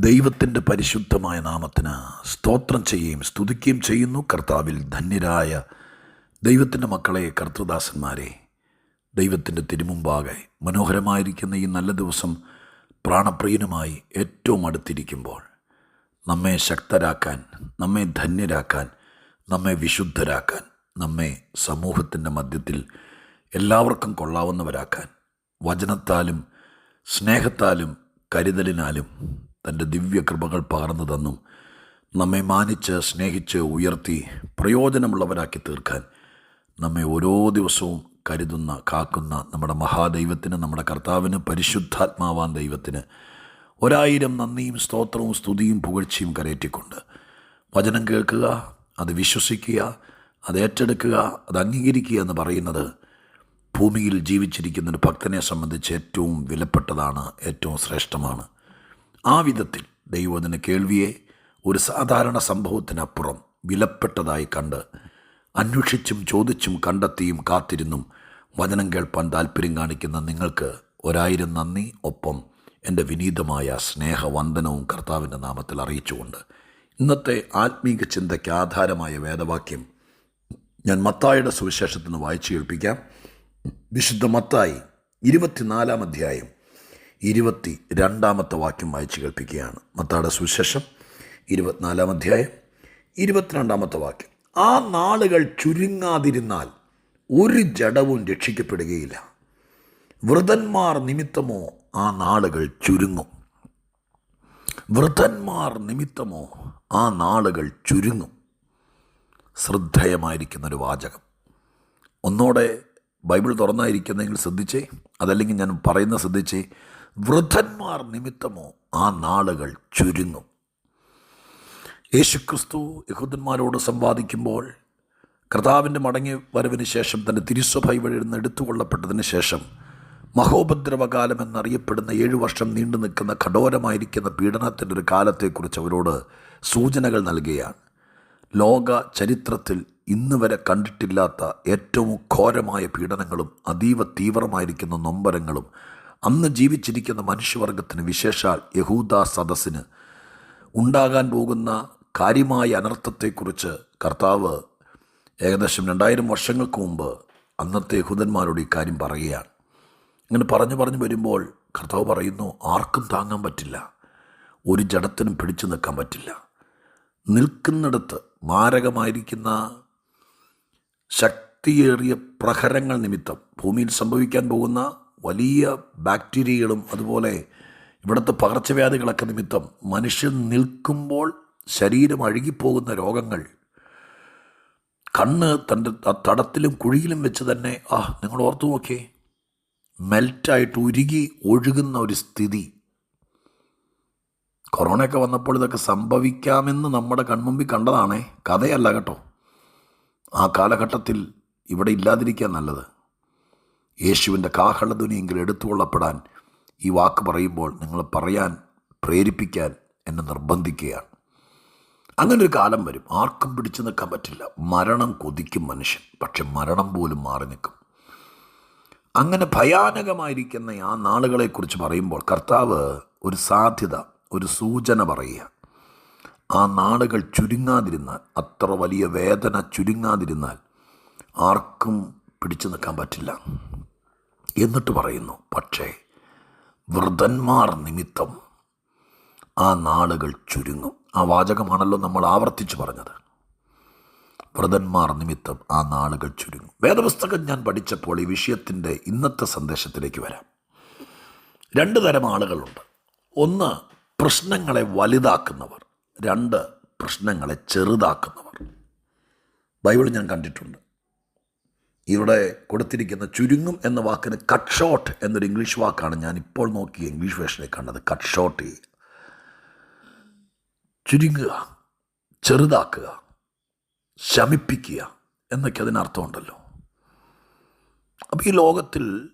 ദൈവത്തിന്റെ പരിശുദ്ധമായ നാമത്തിന് സ്തോത്രം ചെയ്യുകയും സ്തുതിക്കുകയും ചെയ്യുന്നു. കർത്താവിൽ ധന്യരായ ദൈവത്തിന്റെ മക്കളെ കർത്തൃദാസന്മാരെ ദൈവത്തിന്റെ തിരുമുമ്പാകെ മനോഹരമായിരിക്കുന്ന ഈ നല്ല ദിവസം പ്രാണപ്രിയനുമായി ഏറ്റവും അടുത്തിരിക്കുമ്പോൾ നമ്മെ ശക്തരാക്കാൻ നമ്മെ ധന്യരാക്കാൻ നമ്മെ വിശുദ്ധരാക്കാൻ നമ്മെ സമൂഹത്തിന്റെ മധ്യത്തിൽ എല്ലാവർക്കും കൊള്ളാവുന്നവരാക്കാൻ വചനത്താലും സ്നേഹത്താലും കരുതലിനാലും തന്റെ ദിവ്യകൃപകൾ പകർന്നു തന്നും. നമ്മെ മാനിച്ച് സ്നേഹിച്ച് ഉയർത്തി പ്രയോജനമുള്ളവരാക്കി തീർക്കാൻ നമ്മെ ഓരോ ദിവസവും കരുതുന്ന കാക്കുന്ന നമ്മുടെ മഹാദൈവത്തിന് നമ്മുടെ കർത്താവിന് പരിശുദ്ധാത്മാവാൻ ദൈവത്തിന് ഒരായിരം നന്ദിയും സ്തോത്രവും സ്തുതിയും പുകഴ്ചയും കരയറ്റിക്കൊണ്ട് വചനം കേൾക്കുക അത് വിശ്വസിക്കുക അത് ഏറ്റെടുക്കുക അത് അംഗീകരിക്കുക എന്ന് പറയുന്നത് ഭൂമിയിൽ ജീവിച്ചിരിക്കുന്ന ഒരു ഭക്തനെ സംബന്ധിച്ച് ഏറ്റവും വിലപ്പെട്ടതാണ് ഏറ്റവും ശ്രേഷ്ഠമാണ്. ആ വിധത്തിൽ ദൈവത്തിന് കേൾവിയെ ഒരു സാധാരണ സംഭവത്തിനപ്പുറം വിലപ്പെട്ടതായി കണ്ട് അന്വേഷിച്ചും ചോദിച്ചും കണ്ടെത്തിയും കാത്തിരുന്നും വചനം കേൾപ്പാൻ താല്പര്യം കാണിക്കുന്ന നിങ്ങൾക്ക് ഒരായിരം നന്ദി. ഒപ്പം എന്റെ വിനീതമായ സ്നേഹവന്ദനവും കർത്താവിന്റെ നാമത്തിൽ അറിയിച്ചുകൊണ്ട് ഇന്നത്തെ ആത്മീക ചിന്തയ്ക്ക് ആധാരമായ വേദവാക്യം ഞാൻ മത്തായുടെ സുവിശേഷത്തിന് വായിച്ചു കേൾപ്പിക്കാം. വിശുദ്ധ മത്തായി ഇരുപത്തിനാലാം അധ്യായം ഇരുപത്തി രണ്ടാമത്തെ വാക്യം വായിച്ചു കേൾപ്പിക്കുകയാണ്. മത്താട സുശേഷം ഇരുപത്തിനാലാം അധ്യായം ഇരുപത്തിരണ്ടാമത്തെ വാക്യം. ആ നാളുകൾ ചുരുങ്ങാതിരുന്നാൽ ഒരു ജഡവും രക്ഷിക്കപ്പെടുകയില്ല. വൃതന്മാർ നിമിത്തമോ ആ നാളുകൾ ചുരുങ്ങും. വൃതന്മാർ നിമിത്തമോ ആ നാളുകൾ ചുരുങ്ങും. ശ്രദ്ധേയമായിരിക്കുന്നൊരു വാചകം. ഒന്നോടെ ബൈബിൾ തുറന്നായിരിക്കുന്നെങ്കിൽ ശ്രദ്ധിച്ചേ അതല്ലെങ്കിൽ ഞാൻ പറയുന്ന ശ്രദ്ധിച്ചേ വൃദ്ധന്മാർ നിമിത്തമോ ആ നാളുകൾ ചുരുങ്ങും. യേശുക്രിസ്തു യഹൂദന്മാരോട് സംവാദിക്കുമ്പോൾ കർത്താവിന്റെ മടങ്ങി വരവിന് ശേഷം തന്റെ തിരുസ്വഭ വഴി നിന്ന് എടുത്തുകൊള്ളപ്പെട്ടതിന് ശേഷം മഹോപദ്രവകാലം എന്നറിയപ്പെടുന്ന ഏഴു വർഷം നീണ്ടു നിൽക്കുന്ന കഠോരമായിരിക്കുന്ന പീഡനത്തിന്റെ ഒരു കാലത്തെക്കുറിച്ച് അവരോട് സൂചനകൾ നൽകുകയാണ്. ലോക ചരിത്രത്തിൽ ഇന്ന് വരെ കണ്ടിട്ടില്ലാത്ത ഏറ്റവും ഘോരമായ പീഡനങ്ങളും അതീവ തീവ്രമായിരിക്കുന്ന നൊമ്പരങ്ങളും അന്ന് ജീവിച്ചിരിക്കുന്ന മനുഷ്യവർഗത്തിന് വിശേഷാൽ യഹൂദ സദസ്സിന് ഉണ്ടാകാൻ പോകുന്ന കാര്യമായ അനർത്ഥത്തെക്കുറിച്ച് കർത്താവ് ഏകദേശം രണ്ടായിരം വർഷങ്ങൾക്ക് മുമ്പ് അന്നത്തെ യഹൂദന്മാരോട് ഈ കാര്യം പറയുകയാണ്. ഇങ്ങനെ പറഞ്ഞു പറഞ്ഞു വരുമ്പോൾ കർത്താവ് പറയുന്നു ആർക്കും താങ്ങാൻ പറ്റില്ല. ഒരു ജഡത്തിനും പിടിച്ചു നിൽക്കാൻ പറ്റില്ല. നിൽക്കുന്നിടത്ത് മാരകമായിരിക്കുന്ന ശക്തിയേറിയ പ്രഹരങ്ങൾ നിമിത്തം ഭൂമിയിൽ സംഭവിക്കാൻ പോകുന്ന വലിയ ബാക്ടീരിയകളും അതുപോലെ ഇവിടുത്തെ പകർച്ചവ്യാധികളൊക്കെ നിമിത്തം മനുഷ്യൻ നിൽക്കുമ്പോൾ ശരീരം അഴുകിപ്പോകുന്ന രോഗങ്ങൾ. കണ്ണ് തന്റെ തടത്തിലും കുഴിയിലും വെച്ച് തന്നെ ആ നിങ്ങൾ ഓർത്തു നോക്കിയേ മെൽറ്റായിട്ട് ഉരുകി ഒഴുകുന്ന ഒരു സ്ഥിതി. കൊറോണയൊക്കെ വന്നപ്പോൾ ഇതൊക്കെ സംഭവിക്കാമെന്ന് നമ്മുടെ കൺമുമ്പിൽ കണ്ടതാണേ കഥയല്ല കേട്ടോ. ആ കാലഘട്ടത്തിൽ ഇവിടെ ഇല്ലാതിരിക്കാൻ നല്ലത്. യേശുവിന്റെ കാഹളധ്വനിയെങ്കിലും എടുത്തുകൊള്ളപ്പെടാൻ ഈ വാക്ക് പറയുമ്പോൾ നിങ്ങൾ പറയാൻ പ്രേരിപ്പിക്കാൻ എന്നെ നിർബന്ധിക്കുകയാണ്. അങ്ങനെ ഒരു കാലം വരും. ആർക്കും പിടിച്ചു നിൽക്കാൻ പറ്റില്ല. മരണം കൊതിക്കും മനുഷ്യൻ. പക്ഷെ മരണം പോലും മാറി നിൽക്കും. അങ്ങനെ ഭയാനകമായിരിക്കുന്ന ആ നാളുകളെക്കുറിച്ച് പറയുമ്പോൾ കർത്താവ് ഒരു സാധ്യത ഒരു സൂചന പറയുക. ആ നാളുകൾ ചുരുങ്ങാതിരുന്നാൽ അത്ര വലിയ വേദന ചുരുങ്ങാതിരുന്നാൽ ആർക്കും പിടിച്ചു നിൽക്കാൻ പറ്റില്ല. എന്നിട്ട് പറയുന്നു പക്ഷേ വൃതന്മാർ നിമിത്തം ആ നാളുകൾ ചുരുങ്ങും. ആ വാചകമാണല്ലോ നമ്മൾ ആവർത്തിച്ചു പറഞ്ഞത്. വ്രതന്മാർ നിമിത്തം ആ നാളുകൾ ചുരുങ്ങും. വേദപുസ്തകം ഞാൻ പഠിച്ചപ്പോൾ ഈ വിഷയത്തിന്റെ ഇന്നത്തെ സന്ദേശത്തിലേക്ക് വരാം. രണ്ട് തരം ആളുകളുണ്ട്. ഒന്ന് പ്രശ്നങ്ങളെ വലുതാക്കുന്നവർ രണ്ട് പ്രശ്നങ്ങളെ ചെറുതാക്കുന്നവർ. ബൈബിൾ ഞാൻ കണ്ടിട്ടുണ്ട്. ഇവിടെ കൊടുത്തിരിക്കുന്ന ചുരുങ്ങും എന്ന വാക്കിന് കട്ട് ഷോട്ട് എന്നൊരു ഇംഗ്ലീഷ് വാക്കാണ് ഞാൻ ഇപ്പോൾ നോക്കി ഇംഗ്ലീഷ് വേഷനെ കണ്ടത്. കട്ട് ഷോട്ട് ചുരുങ്ങുക ചെറുതാക്കുക ശമിപ്പിക്കുക എന്നൊക്കെ അതിനർത്ഥമുണ്ടല്ലോ. അപ്പോൾ ഈ ലോകത്തിൽ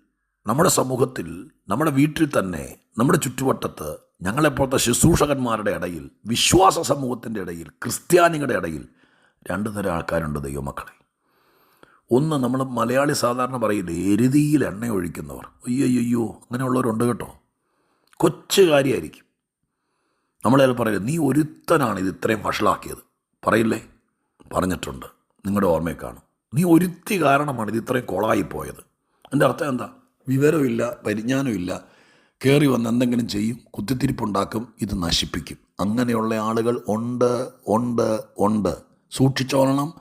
നമ്മുടെ സമൂഹത്തിൽ നമ്മുടെ വീട്ടിൽ തന്നെ നമ്മുടെ ചുറ്റുവട്ടത്ത് ഞങ്ങളെപ്പോഴത്തെ ശുശ്രൂഷകന്മാരുടെ ഇടയിൽ വിശ്വാസ സമൂഹത്തിന്റെ ഇടയിൽ ക്രിസ്ത്യാനികളുടെ ഇടയിൽ രണ്ടു തരം ആൾക്കാരുണ്ട് ദൈവമക്കളെ. ഒന്ന് നമ്മൾ മലയാളി സാധാരണ പറയില്ലേ എരുതിയിൽ എണ്ണ ഒഴിക്കുന്നവർ അയ്യോ അയ്യോ അങ്ങനെയുള്ളവരുണ്ട് കേട്ടോ. കൊച്ചു കാര്യമായിരിക്കും നമ്മളെ പറയില്ല നീ ഒരുത്തനാണ് ഇത് ഇത്രയും വഷളാക്കിയത്. പറയില്ലേ? പറഞ്ഞിട്ടുണ്ട്. നിങ്ങളുടെ ഓർമ്മയെ കാണും. നീ ഒരുത്തി കാരണമാണ് ഇത് ഇത്രയും കൊളായി പോയത് എന്റെ അർത്ഥം എന്താ? വിവരമില്ല പരിജ്ഞാനമില്ല. കയറി വന്ന് എന്തെങ്കിലും ചെയ്യും കുത്തിത്തിരിപ്പുണ്ടാക്കും ഇത് നശിപ്പിക്കും. അങ്ങനെയുള്ള ആളുകൾ ഉണ്ട് ഉണ്ട് ഉണ്ട്. സൂക്ഷിച്ചോളണം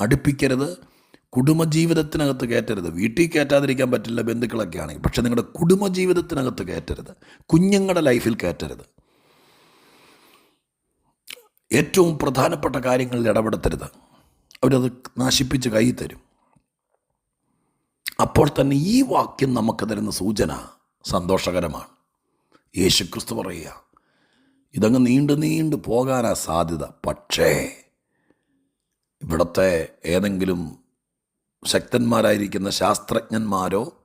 അടുപ്പിക്കരുത്. കുടുംബജീവിതത്തിനകത്ത് കയറ്റരുത്. വീട്ടിൽ കയറ്റാതിരിക്കാൻ പറ്റില്ല ബന്ധുക്കളൊക്കെ ആണെങ്കിൽ. പക്ഷേ നിങ്ങളുടെ കുടുംബജീവിതത്തിനകത്ത് കയറ്റരുത്. കുഞ്ഞുങ്ങളുടെ ലൈഫിൽ കയറ്റരുത്. ഏറ്റവും പ്രധാനപ്പെട്ട കാര്യങ്ങളിൽ ഇടപെടുത്തരുത്. അവരത് നശിപ്പിച്ച് കൈ തരും. അപ്പോൾ തന്നെ ഈ വാക്യം നമുക്ക് തരുന്ന സൂചന സന്തോഷകരമാണ്. യേശുക്രിസ്തു പറയുക ഇതങ്ങ് നീണ്ടു നീണ്ടു പോകാനാ സാധ്യത. പക്ഷേ ഇവിടുത്തെ ഏതെങ്കിലും ശക്തന്മാരായിരിക്കുന്ന ശാസ്ത്രജ്ഞന്മാരോ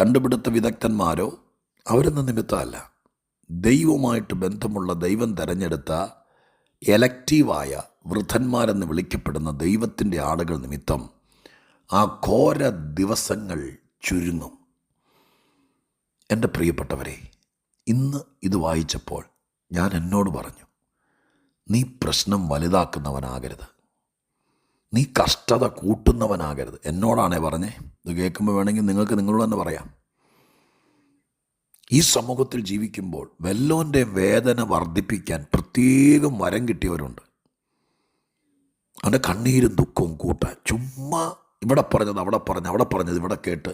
കണ്ടുപിടുത്ത വിദഗ്ധന്മാരോ അവരെന്ന നിമിത്തമല്ല. ദൈവവുമായിട്ട് ബന്ധമുള്ള ദൈവം തിരഞ്ഞെടുത്ത എലക്റ്റീവായ വൃദ്ധന്മാരെന്ന് വിളിക്കപ്പെടുന്ന ദൈവത്തിന്റെ ആളുകൾ നിമിത്തം ആ ഘോര ദിവസങ്ങൾ ചുരുങ്ങും. എന്റെ പ്രിയപ്പെട്ടവരെ ഇന്ന് ഇത് വായിച്ചപ്പോൾ ഞാൻ എന്നോട് പറഞ്ഞു നീ പ്രശ്നം വലുതാക്കുന്നവനാകരുത്. നീ കഷ്ടത കൂട്ടുന്നവനാകരുത്. എന്നോടാണേ പറഞ്ഞേ. ഇത് കേൾക്കുമ്പോൾ വേണമെങ്കിൽ നിങ്ങൾക്ക് നിങ്ങളോട് തന്നെ പറയാം. ഈ സമൂഹത്തിൽ ജീവിക്കുമ്പോൾ വെല്ലോന്റെ വേദന വർദ്ധിപ്പിക്കാൻ പ്രത്യേകം വരം കിട്ടിയവരുണ്ട്. അവന്റെ കണ്ണീരും ദുഃഖവും കൂട്ടാൻ. ചുമ്മാ ഇവിടെ പറഞ്ഞത് അവിടെ പറഞ്ഞ് അവിടെ പറഞ്ഞത് ഇവിടെ കേട്ട്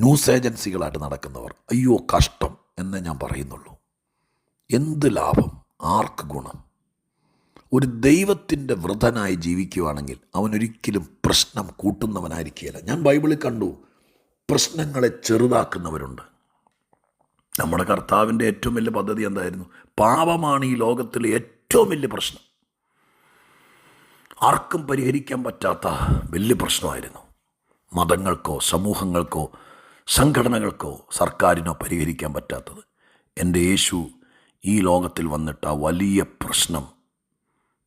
ന്യൂസ് ഏജൻസികളായിട്ട് നടക്കുന്നവർ. അയ്യോ കഷ്ടം എന്നേ ഞാൻ പറയുന്നുള്ളൂ. എന്ത് ലാഭം? ആർക്ക് ഗുണം? ഒരു ദൈവത്തിന്റെ വൃതനായി ജീവിക്കുകയാണെങ്കിൽ അവനൊരിക്കലും പ്രശ്നം കൂട്ടുന്നവനായിരിക്കുകയില്ല. ഞാൻ ബൈബിളിൽ കണ്ടു പ്രശ്നങ്ങളെ ചെറുതാക്കുന്നവരുണ്ട്. നമ്മുടെ കർത്താവിന്റെ ഏറ്റവും വലിയ പദ്ധതി എന്തായിരുന്നു? പാപമാണ് ഈ ലോകത്തിലെ ഏറ്റവും വലിയ പ്രശ്നം. ആർക്കും പരിഹരിക്കാൻ പറ്റാത്ത വലിയ പ്രശ്നമായിരുന്നു. മതങ്ങൾക്കോ സമൂഹങ്ങൾക്കോ സംഘടനകൾക്കോ സർക്കാരിനോ പരിഹരിക്കാൻ പറ്റാത്തത്. എന്റെ യേശു ഈ ലോകത്തിൽ വന്നിട്ട് ആ വലിയ പ്രശ്നം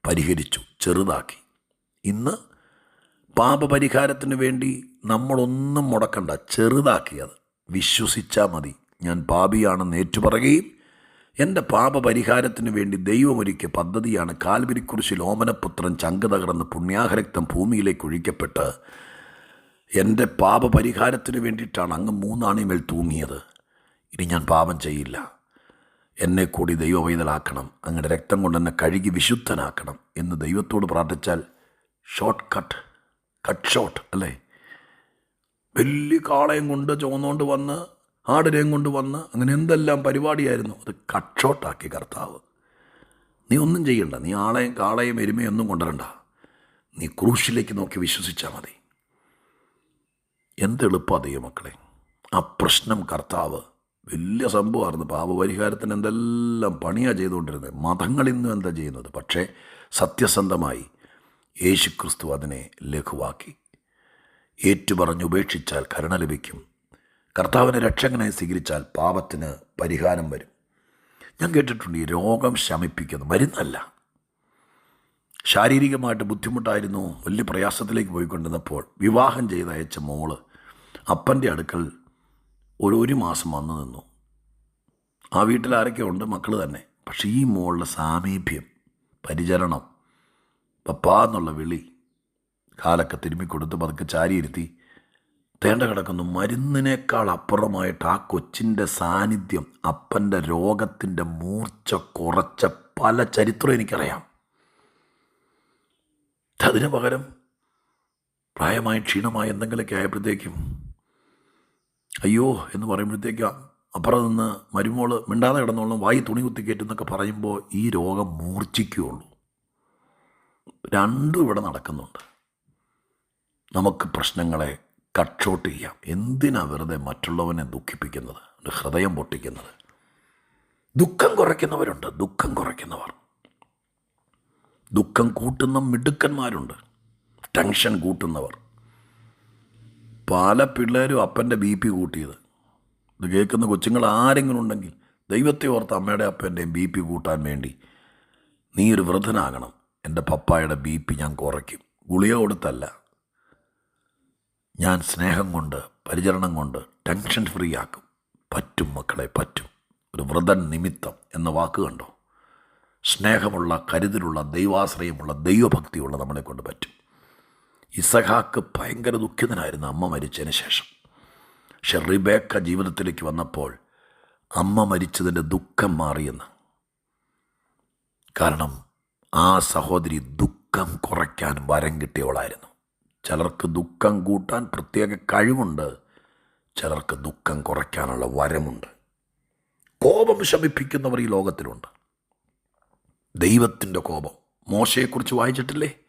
പരിഹരിച്ചു ചെറുതാക്കി. ഇന്ന് പാപപരിഹാരത്തിന് വേണ്ടി നമ്മളൊന്നും മുടക്കണ്ട ചെറുതാക്കിയത്. വിശ്വസിച്ചാൽ മതി. ഞാൻ പാപിയാണെന്ന് ഏറ്റുപറയുകയും എന്റെ പാപപരിഹാരത്തിന് വേണ്ടി ദൈവമൊരുക്കിയ പദ്ധതിയാണ് കാൽവരിക്കുറിശിൽ ഓമനപുത്രൻ ചങ്ക് തകർന്ന് പുണ്യാഹരക്തം ഭൂമിയിലേക്ക് ഒഴിക്കപ്പെട്ട് എന്റെ പാപപരിഹാരത്തിന് വേണ്ടിയിട്ടാണ് അങ്ങ് മൂന്നാണിമേൽ തൂങ്ങിയത്. ഇനി ഞാൻ പാപം ചെയ്യില്ല. എന്നെ കൂടി ദൈവവൈതലാക്കണം അങ്ങയുടെ രക്തം കൊണ്ട് എന്നെ കഴുകി വിശുദ്ധനാക്കണം എന്ന് ദൈവത്തോട് പ്രാർത്ഥിച്ചാൽ ഷോർട്ട് കട്ട് കട്ട് ഷോട്ട് അല്ലേ? വലിയ കാളയും കൊണ്ട് ചുവന്നുകൊണ്ട് വന്ന് ആടിനെയും കൊണ്ട് വന്ന് അങ്ങനെ എന്തെല്ലാം പരിപാടിയായിരുന്നു. അത് കട്ട് ഷോട്ടാക്കി കർത്താവ്. നീ ഒന്നും ചെയ്യണ്ട. നീ ആളെയും കാളയും എരുമയും ഒന്നും കൊണ്ടുവരണ്ട. നീ ക്രൂശിലേക്ക് നോക്കി വിശ്വസിച്ചാൽ മതി. എന്തെളുപ്പമാണ് ദൈവമക്കളെ. ആ പ്രശ്നം കർത്താവ് വലിയ സംഭവമായിരുന്നു. പാപപരിഹാരത്തിന് എന്തെല്ലാം പണിയാണ് ചെയ്തുകൊണ്ടിരുന്നത്. മതങ്ങൾ ഇന്നും എന്താ ചെയ്യുന്നത്? പക്ഷേ സത്യസന്ധമായി യേശു ക്രിസ്തു അതിനെ ലഘുവാക്കി. ഏറ്റുപറഞ്ഞ് ഉപേക്ഷിച്ചാൽ കരുണ ലഭിക്കും. കർത്താവിനെ രക്ഷകനായി സ്വീകരിച്ചാൽ പാപത്തിന് പരിഹാരം വരും. ഞാൻ കേട്ടിട്ടുണ്ട് ഈ രോഗം ശമിപ്പിക്കുന്നു. മരുന്നല്ല ശാരീരികമായിട്ട് ബുദ്ധിമുട്ടായിരുന്നു. വലിയ പ്രയാസത്തിലേക്ക് പോയിക്കൊണ്ടിരുന്നപ്പോൾ വിവാഹം ചെയ്ത് അയച്ച മോൾ അപ്പന്റെ അടുക്കൽ ഒരു ഒരു മാസം വന്നു നിന്നു. ആ വീട്ടിൽ ആരൊക്കെ ഉണ്ട്? മക്കൾ തന്നെ. പക്ഷേ ഈ മോളുടെ സാമീപ്യം പരിചരണം പപ്പാ എന്നുള്ള വിളി കാലൊക്കെ തിരുമ്മിക്കൊടുത്ത് പതുക്കെ ചാരിയിരുത്തി തേണ്ട കിടക്കുന്നു മരുന്നിനേക്കാൾ അപ്പുറമായിട്ട് ആ കൊച്ചിന്റെ സാന്നിധ്യം അപ്പന്റെ രോഗത്തിന്റെ മൂർച്ച കുറച്ച പല ചരിത്രം എനിക്കറിയാം. അതിന് പകരം പ്രായമായി ക്ഷീണമായി എന്തെങ്കിലുമൊക്കെ ആയപ്പോഴത്തേക്കും അയ്യോ എന്ന് പറയുമ്പോഴത്തേക്ക് അപ്പുറം നിന്ന് മരുമോൾ മിണ്ടാതെ കിടന്നോളും വായി തുണി കുത്തി കയറ്റുന്നൊക്കെ പറയുമ്പോൾ ഈ രോഗം മൂർച്ഛിക്കുകയുള്ളൂ. രണ്ടും ഇവിടെ നടക്കുന്നുണ്ട്. നമുക്ക് പ്രശ്നങ്ങളെ കട്ട്ഷോട്ട് ചെയ്യാം. എന്തിനാ വെറുതെ മറ്റുള്ളവനെ ദുഃഖിപ്പിക്കുന്നത്? ഹൃദയം പൊട്ടിക്കുന്നത്. ദുഃഖം കുറയ്ക്കുന്നവരുണ്ട്. ദുഃഖം കുറയ്ക്കുന്നവർ. ദുഃഖം കൂട്ടുന്ന മിടുക്കന്മാരുണ്ട്. ടെൻഷൻ കൂട്ടുന്നവർ. പല പിള്ളേരും അപ്പന്റെ ബി പി കൂട്ടിയത്. ഇത് കേൾക്കുന്ന കൊച്ചുങ്ങൾ ആരെങ്കിലും ഉണ്ടെങ്കിൽ ദൈവത്തെ ഓർത്ത് അമ്മയുടെ അപ്പന്റെയും ബി പി കൂട്ടാൻ വേണ്ടി നീ ഒരു വൃദ്ധനാകണം. എന്റെ പപ്പായുടെ ബി പി ഞാൻ കുറയ്ക്കും. ഗുളിക കൊടുത്തല്ല. ഞാൻ സ്നേഹം കൊണ്ട് പരിചരണം കൊണ്ട് ടെൻഷൻ ഫ്രീ ആക്കും. പറ്റും മക്കളെ പറ്റും. ഒരു വ്രതൻ നിമിത്തം എന്ന വാക്ക് കണ്ടോ? സ്നേഹമുള്ള കരുതലുള്ള ദൈവാശ്രയമുള്ള ദൈവഭക്തിയുള്ള നമ്മളെ കൊണ്ട് പറ്റും. ഇസഹാക്ക് ഭയങ്കര ദുഃഖിതനായിരുന്നു അമ്മ മരിച്ചതിന് ശേഷം. പക്ഷെ റിബേക്ക ജീവിതത്തിലേക്ക് വന്നപ്പോൾ അമ്മ മരിച്ചതിന്റെ ദുഃഖം മാറിയെന്ന്. കാരണം ആ സഹോദരി ദുഃഖം കുറയ്ക്കാൻ വരം കിട്ടിയവളായിരുന്നു. ചിലർക്ക് ദുഃഖം കൂട്ടാൻ പ്രത്യേക കഴിവുണ്ട് ചിലർക്ക് ദുഃഖം കുറയ്ക്കാനുള്ള വരമുണ്ട്. കോപം ശമിപ്പിക്കുന്നവർ ഈ ലോകത്തിലുണ്ട്. ദൈവത്തിന്റെ കോപം. മോശയെക്കുറിച്ച് വായിച്ചിട്ടില്ലേ?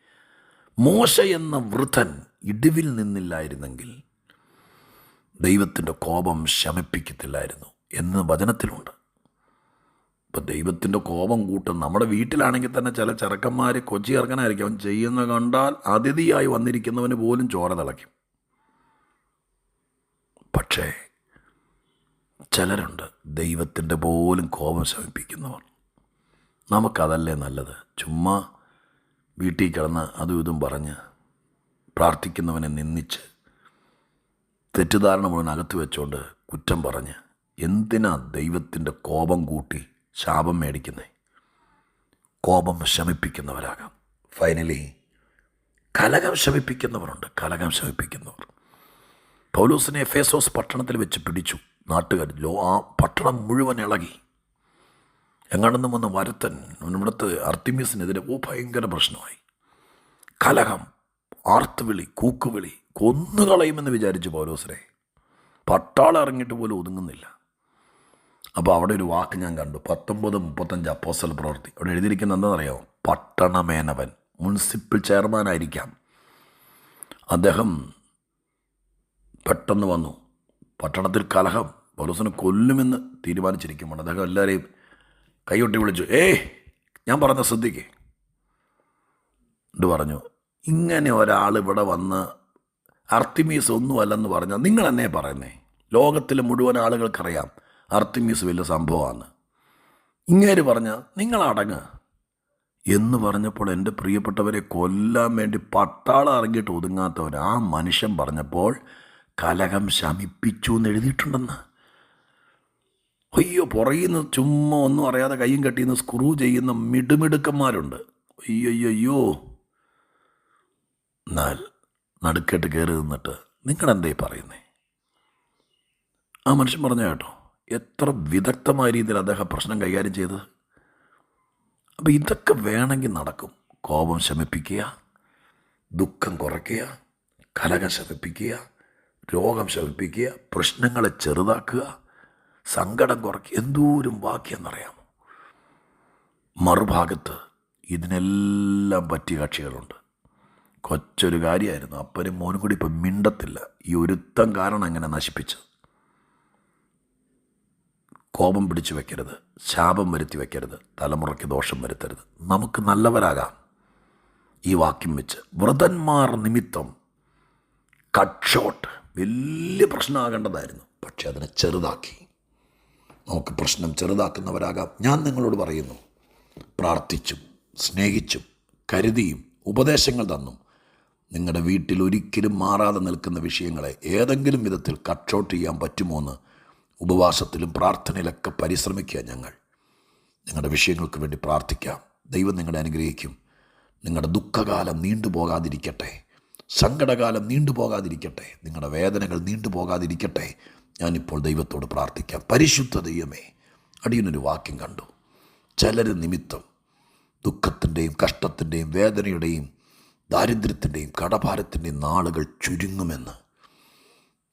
മോശ എന്ന വൃദ്ധൻ ഇടിവിൽ നിന്നില്ലായിരുന്നെങ്കിൽ ദൈവത്തിന്റെ കോപം ശമിപ്പിക്കത്തില്ലായിരുന്നു എന്ന് വചനത്തിലുണ്ട്. ഇപ്പം ദൈവത്തിന്റെ കോപം കൂട്ടും നമ്മുടെ വീട്ടിലാണെങ്കിൽ തന്നെ ചില ചെറുക്കന്മാർ കൊച്ചി ഇറങ്ങനായിരിക്കും അവൻ ചെയ്യുന്ന കണ്ടാൽ അതിഥിയായി വന്നിരിക്കുന്നവന് പോലും ചോര തിളയ്ക്കും. പക്ഷേ ചിലരുണ്ട് ദൈവത്തിന്റെ പോലും കോപം ശമിപ്പിക്കുന്നവർ. നമുക്കതല്ലേ നല്ലത്? ചുമ്മാ വീട്ടിൽ കിടന്ന് അതും ഇതും പറഞ്ഞ് പ്രാർത്ഥിക്കുന്നവനെ നിന്ദിച്ച് തെറ്റിദ്ധാരണ മുഴുവൻ അകത്ത് വെച്ചുകൊണ്ട് കുറ്റം പറഞ്ഞ് എന്തിനാ ദൈവത്തിന്റെ കോപം കൂട്ടി ശാപം മേടിക്കുന്നേ? കോപം ശമിപ്പിക്കുന്നവരാകാം. ഫൈനലി കലകം ശമിപ്പിക്കുന്നവരുണ്ട്. കലകം ശമിപ്പിക്കുന്നവർ. പൗലൂസിനെ ഫേസോസ് പട്ടണത്തിൽ വെച്ച് പിടിച്ചു. നാട്ടുകാർ ലോ ആ പട്ടണം മുഴുവൻ ഇളകി. എങ്ങാണ്ടെന്നും വന്ന വരുത്തൻ ഇവിടുത്തെ അർത്തിമീസിനെതിരെ ഓ ഭയങ്കര പ്രശ്നമായി. കലഹം ആർത്തുവിളി കൂക്കുവിളി കൊന്നുകളയുമെന്ന് വിചാരിച്ചു പൗലോസിനെ. പട്ടാളം ഇറങ്ങിയിട്ട് പോലും ഒതുങ്ങുന്നില്ല. അപ്പോൾ അവിടെ ഒരു വാക്ക് ഞാൻ കണ്ടു. പത്തൊമ്പത് മുപ്പത്തഞ്ച് അപ്പോസൽ പ്രവൃത്തി. അവിടെ എഴുതിയിരിക്കുന്ന എന്താണെന്നറിയാമോ പട്ടണമേനവൻ മുനിസിപ്പൽ ചെയർമാനായിരിക്കാം. അദ്ദേഹം പെട്ടെന്ന് വന്നു. പട്ടണത്തിൽ കലഹം പൗലോസിനെ കൊല്ലുമെന്ന് തീരുമാനിച്ചിരിക്കുമ്പോൾ അദ്ദേഹം എല്ലാവരെയും കൈയൊട്ടി വിളിച്ചു ഏയ് ഞാൻ പറഞ്ഞ ശ്രദ്ധിക്കേ. ഇത് പറഞ്ഞു ഇങ്ങനെ ഒരാൾ ഇവിടെ വന്ന് അർത്തിമീസ് ഒന്നുമല്ലെന്ന് പറഞ്ഞാൽ നിങ്ങൾ എന്നെ പറയുന്നേ? ലോകത്തിലെ മുഴുവൻ ആളുകൾക്കറിയാം അർത്തിമീസ് വലിയ സംഭവമാണ്. ഇങ്ങേര് പറഞ്ഞ നിങ്ങൾ അടങ്ങ്. എന്ന് പറഞ്ഞപ്പോൾ എന്റെ പ്രിയപ്പെട്ടവരെ കൊല്ലാൻ വേണ്ടി പട്ടാളം ഇറങ്ങിയിട്ട് ഒതുങ്ങാത്തവർ ആ മനുഷ്യൻ പറഞ്ഞപ്പോൾ കലകം ശമിപ്പിച്ചു എന്ന് എഴുതിയിട്ടുണ്ടെന്ന്. അയ്യോ പുറകിൽ നിന്ന് ചുമ്മാ ഒന്നും അറിയാതെ കയ്യും കെട്ടിന്ന് സ്ക്രൂ ചെയ്യുന്ന മിടുമിടുക്കന്മാരുണ്ട്. അയ്യോയ്യോ അയ്യോ അയ്യോ എന്നാൽ നടുക്കെട്ട് കയറി നിന്നിട്ട് നിങ്ങളെന്തേ പറയുന്നേ? ആ മനുഷ്യൻ പറഞ്ഞ കേട്ടോ എത്ര വിദഗ്ധമായ രീതിയിൽ അദ്ദേഹം പ്രശ്നം കൈകാര്യം ചെയ്തത് അപ്പോൾ ഇതൊക്കെ വേണമെങ്കിൽ നടക്കും. കോപം ശമിപ്പിക്കുക ദുഃഖം കുറയ്ക്കുക കലകം ശമിപ്പിക്കുക രോഗം ശമിപ്പിക്കുക പ്രശ്നങ്ങളെ ചെറുതാക്കുക സങ്കടം കുറയ്ക്കും. എന്തോരം വാക്യെന്നറിയാമോ മറുഭാഗത്ത് ഇതിനെല്ലാം പറ്റിയ കക്ഷികളുണ്ട്. കൊച്ചൊരു കാര്യമായിരുന്നു. അപ്പനും മോനും കൂടി ഇപ്പം മിണ്ടത്തില്ല. ഈ ഒരുത്തം കാരണം അങ്ങനെ നശിപ്പിച്ചത്? കോപം പിടിച്ചു വെക്കരുത്. ശാപം വരുത്തി വെക്കരുത്. തലമുറയ്ക്ക് ദോഷം വരുത്തരുത്. നമുക്ക് നല്ലവരാകാം. ഈ വാക്യം വെച്ച് വ്രതന്മാർ നിമിത്തം കട്ട് ഷോട്ട്. വലിയ പ്രശ്നമാകേണ്ടതായിരുന്നു. പക്ഷെ അതിനെ ചെറുതാക്കി. നമുക്ക് പ്രശ്നം ചെറുതാക്കുന്നവരാകാം. ഞാൻ നിങ്ങളോട് പറയുന്നു പ്രാർത്ഥിച്ചും സ്നേഹിച്ചും കരുതിയും ഉപദേശങ്ങൾ തന്നും. നിങ്ങളുടെ വീട്ടിൽ ഒരിക്കലും മാറാതെ നിൽക്കുന്ന വിഷയങ്ങളെ ഏതെങ്കിലും വിധത്തിൽ കട്ട്ഔട്ട് ചെയ്യാൻ പറ്റുമോ എന്ന് ഉപവാസത്തിലും പ്രാർത്ഥനയിലൊക്കെ പരിശ്രമിക്കുക ഞങ്ങൾ. നിങ്ങളുടെ വിഷയങ്ങൾക്ക് വേണ്ടി പ്രാർത്ഥിക്കാം. ദൈവം നിങ്ങളെ അനുഗ്രഹിക്കും. നിങ്ങളുടെ ദുഃഖകാലം നീണ്ടുപോകാതിരിക്കട്ടെ സങ്കടകാലം നീണ്ടുപോകാതിരിക്കട്ടെ നിങ്ങളുടെ വേദനകൾ നീണ്ടുപോകാതിരിക്കട്ടെ ഞാനിപ്പോൾ ദൈവത്തോട് പ്രാർത്ഥിക്കാം. പരിശുദ്ധ ദൈവമേ അടിയനൊരു വാക്യം കണ്ടു. ചിലർ നിമിത്തം ദുഃഖത്തിന്റെയും കഷ്ടത്തിന്റെയും വേദനയുടെയും ദാരിദ്ര്യത്തിന്റെയും കടഭാരത്തിന്റെയും നാളുകൾ ചുരുങ്ങുമെന്ന്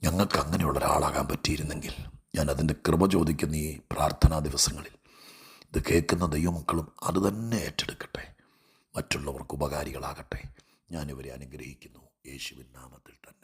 ഞങ്ങൾക്ക് അങ്ങനെയുള്ള ഒരാളാകാൻ പറ്റിയിരുന്നെങ്കിൽ ഞാൻ അതിന്റെ കൃപ ചോദിക്കുന്ന ഈ പ്രാർത്ഥനാ ദിവസങ്ങളിൽ ഇത് കേൾക്കുന്ന ദൈവമക്കളും അത് തന്നെ ഏറ്റെടുക്കട്ടെ. മറ്റുള്ളവർക്ക് ഉപകാരികളാകട്ടെ. ഞാനിവരെ അനുഗ്രഹിക്കുന്നു. യേശുവിൻ നാമത്തിൽ തന്നെ.